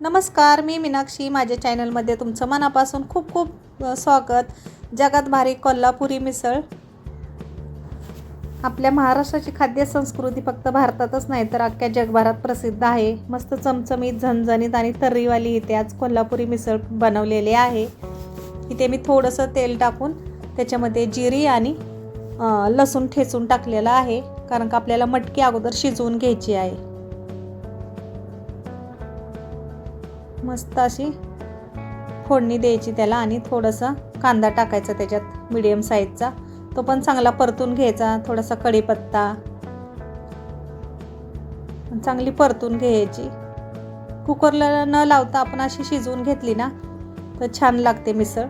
नमस्कार मी मीनाक्षी. माझ्या चॅनलमध्ये तुमचं मनापासून खूप खूप स्वागत. जगात भारी कोल्हापुरी मिसळ. आपल्या महाराष्ट्राची खाद्य संस्कृती फक्त भारतातच नाही तर अख्ख्या जगभरात प्रसिद्ध आहे. मस्त चमचमीत झणझणीत आणि तर्रीवाली इथे आज कोल्हापुरी मिसळ बनवलेली आहे. इथे मी थोडंसं तेल टाकून त्याच्यामध्ये जिरी आणि लसूण ठेचून टाकलेलं आहे कारण का आपल्याला मटकी अगोदर शिजवून घ्यायची आहे. मस्त अशी फोडणी द्यायची त्याला आणि थोडंसं कांदा टाकायचा त्याच्यात मिडियम साईजचा तो पण चांगला परतून घ्यायचा थोडासा कढीपत्ता. चांगली परतून घ्यायची. कुकरला न लावता आपण अशी शिजवून घेतली ना तर छान लागते मिसळ.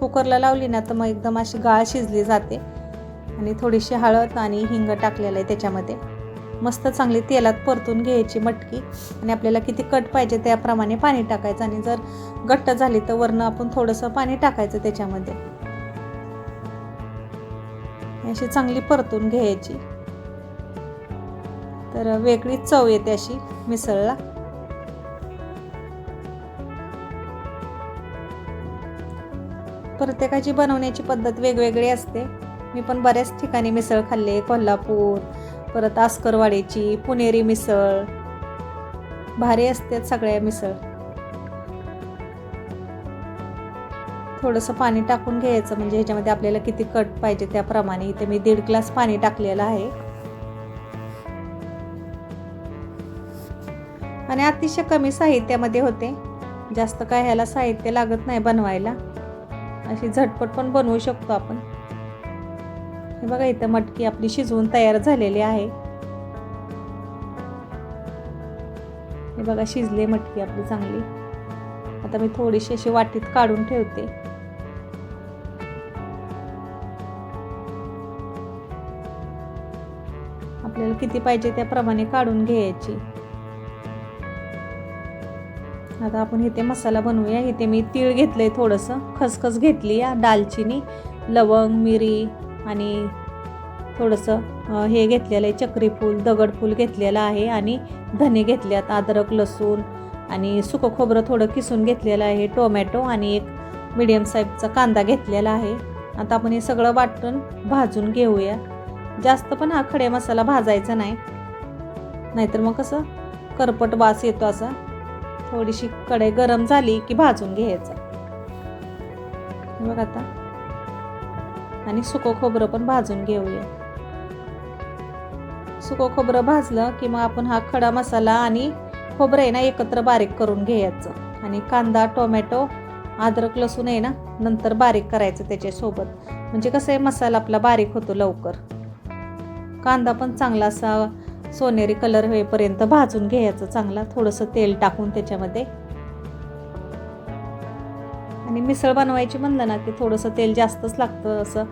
कुकरला लावली ना तर मग एकदम अशी गाळ शिजली जाते. आणि थोडीशी हळद आणि हिंग टाकलेलं आहे त्याच्यामध्ये. मस्त चांगली तेलात परतून घ्यायची मटकी आणि आपल्याला किती कट पाहिजे त्याप्रमाणे पाणी टाकायचं. आणि जर घट्ट झाली तर वरनं आपण थोडंसं पाणी टाकायचं त्याच्यामध्ये. अशी चांगली परतून घ्यायची. तर वेगळी चव येते अशी मिसळला. प्रत्येकाची बनवण्याची पद्धत वेगवेगळी असते. मी पण बऱ्याच ठिकाणी मिसळ खाल्ले कोल्हापूर परत आस्करवाडीची पुणेरी मिसळ. भारी असतात सगळ्या मिसळ. थोडंसं पाणी टाकून घ्यायचं म्हणजे ह्याच्यामध्ये आपल्याला किती कट पाहिजे त्याप्रमाणे. इथे मी दीड ग्लास पाणी टाकलेलं आहे. आणि अतिशय कमी साहित्यामध्ये होते. जास्त काय ह्याला साहित्य लागत नाही बनवायला. अशी झटपट पण बनवू शकतो आपण. हे बघा इथं मटकी आपली शिजवून तयार झालेली आहे. हे बघा शिजले मटकी आपली चांगली. आता मी थोडीशी अशी वाटीत काढून ठेवते. आपल्याला किती पाहिजे त्याप्रमाणे काढून घ्यायची. आता आपण इथे मसाला बनवूया. इथे मी तीळ घेतलंय थोडंसं. खसखस घेतली या दालचिनी लवंग मिरी आणि थोडंसं हे घेतलेलं आहे चक्रीफूल दगडफूल घेतलेलं आहे आणि धने घेतल्यात अद्रक लसूण आणि सुकं खोबरं थोडं किसून घेतलेलं आहे टोमॅटो आणि एक मिडियम साईजचा कांदा घेतलेला आहे. आता आपण हे सगळं वाटून भाजून घेऊया. जास्त पण हा खडे मसाला भाजायचा नाही. नाहीतर मग कसं करपट वास येतो असा. थोडीशी कढई गरम झाली की भाजून घ्यायचं. बघ आता. आणि सुकं खोबरं पण भाजून घेऊया. सुकं खोबरं भाजलं की मग आपण हा खडा मसाला आणि खोबरं आहे ना एकत्र बारीक करून घ्यायचं. आणि कांदा टोमॅटो अद्रक लसूण आहे ना नंतर बारीक करायचं त्याच्यासोबत. म्हणजे कसं आहे मसाला आपला बारीक होतो लवकर. कांदा पण चांगला असा सोनेरी कलर होईपर्यंत भाजून घ्यायचं चांगला. थोडंसं तेल टाकून त्याच्यामध्ये. आणि मिसळ बनवायची म्हणलं ना की थोडंसं तेल जास्तच लागतं असं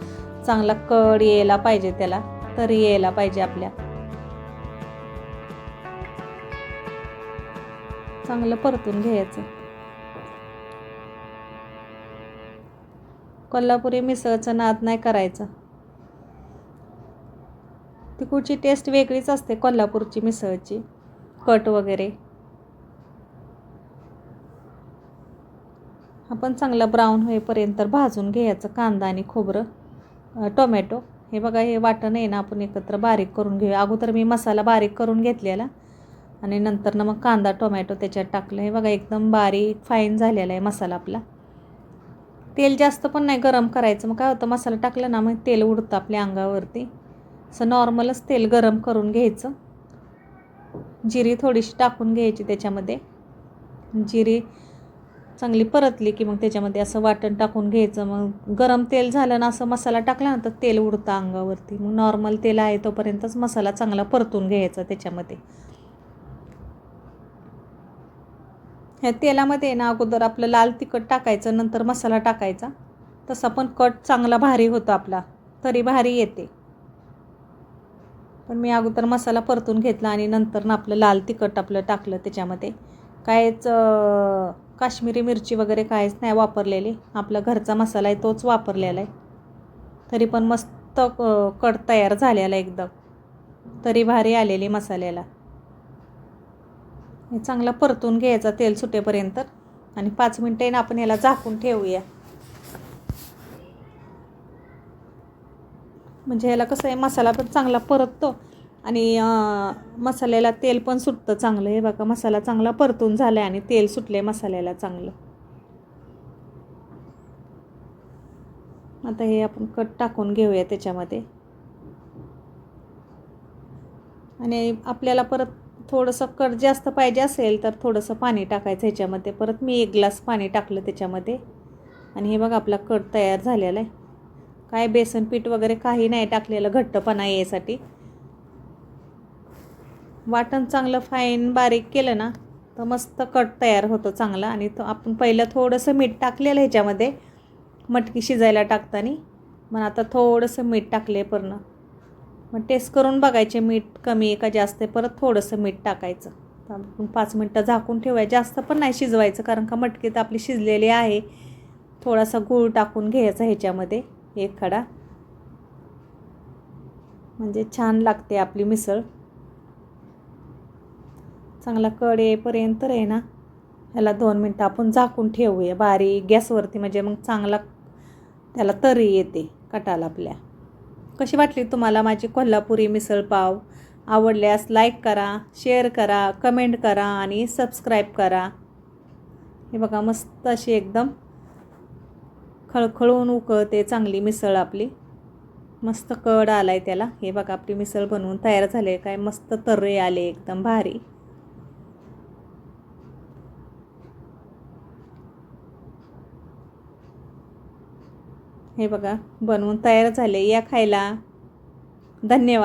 चांगला कड यायला पाहिजे त्याला तरी यायला पाहिजे आपल्या. चांगलं परतून घ्यायचं. कोल्हापुरी मिसळचं नाद नाही करायचं. तिकडची टेस्ट वेगळीच असते कोल्हापूरची मिसळची कट वगैरे. आपण चांगला ब्राऊन होईपर्यंत भाजून घ्यायचं कांदा आणि खोबरं टोमॅटो हे बघा हे वाटण आहे ना आपण एकत्र बारीक करून घेऊया. अगोदर मी मसाला बारीक करून घेतलेला आणि नंतर ना मग कांदा टोमॅटो त्याच्यात टाकलं. हे बघा एकदम बारीक फाईन झालेला आहे मसाला आपला. तेल जास्त पण नाही गरम करायचं. मग काय होतं मसाला टाकला ना मग तेल उडतं आपल्या अंगावरती. असं नॉर्मलच तेल गरम करून घ्यायचं. जिरी थोडीशी टाकून घ्यायची त्याच्यामध्ये. जिरी चांगली परतली की मग त्याच्यामध्ये असं वाटण टाकून घ्यायचं मग गरम तेल झालं ना असं मसाला टाकला ना तर तेल उडतं अंगावरती. मग नॉर्मल तेल आहे तोपर्यंतच मसाला चांगला परतून घ्यायचा त्याच्यामध्ये. ह्या तेलामध्ये ना अगोदर आपलं लाल तिखट टाकायचं नंतर मसाला टाकायचा. तसा पण कट चांगला भारी होतो आपला तरी भारी येते. पण मी अगोदर मसाला परतून घेतला आणि नंतर ना आपलं लाल तिखट आपलं टाकलं त्याच्यामध्ये. कायच काश्मीरी मिरची वगैरे काहीच नाही वापरलेली. आपला घरचा मसाला आहे तोच वापरलेला आहे. तरी पण मस्त अं, कट तयार झालेला एकदम. तरी भारी आलेली मसाल्याला. हे चांगला परतून घ्यायचा तेल सुटेपर्यंत. आणि पाच मिनटं आपण याला झाकून ठेवूया. म्हणजे ह्याला कसं आहे मसाला पण चांगला परततो. आणि मसाल्याला तेल पण सुटतं चांगलं. हे बघा मसाला चांगला परतून झाला आहे आणि तेल सुटले मसाल्याला चांगलं. आता हे आपण कट टाकून घेऊया त्याच्यामध्ये. आणि आपल्याला परत थोडंसं कट जास्त पाहिजे असेल तर थोडंसं पाणी टाकायचं ह्याच्यामध्ये. परत मी एक ग्लास पाणी टाकलं त्याच्यामध्ये. आणि हे बघा आपला कट तयार झालेला आहे. काय बेसन पीठ वगैरे काही नाही टाकलेलं घट्टपणा यासाठी. वाटण चांगलं फाईन बारीक केलं ना तर मस्त कट तयार होतो चांगला. आणि तो आपण पहिलं थोडंसं मीठ टाकलेलं ह्याच्यामध्ये मटकी शिजायला टाकताना. मग आता थोडंसं मीठ टाकले पूर्ण. मग टेस्ट करून बघायचे मीठ कमी आहे का जास्त आहे परत थोडंसं मीठ टाकायचं. तर आपण पाच मिनटं झाकून ठेवायचं जास्त पण नाही शिजवायचं कारण का मटकी तर आपली शिजलेली आहे. थोडासा गूळ टाकून घ्यायचा ह्याच्यामध्ये एक खडा. म्हणजे छान लागते आपली मिसळ. चांगला कड येईपर्यंत आहे ना. ह्याला दोन मिनटं आपण झाकून ठेवूया. बारीक गॅसवरती म्हणजे मग चांगला त्याला तरी येते कटाला आपल्या. कशी वाटली तुम्हाला माझी कोल्हापुरी मिसळपाव आवडल्यास लाईक करा शेअर करा कमेंट करा आणि सबस्क्राईब करा. हे बघा मस्त अशी एकदम खळखळून उकळते चांगली मिसळ आपली. मस्त कड आला आहे त्याला. हे बघा आपली मिसळ बनवून तयार झाले काय मस्त तर्रे आले एकदम भारी. हे बघा बनवून तयार झाले. या खायला. धन्यवाद.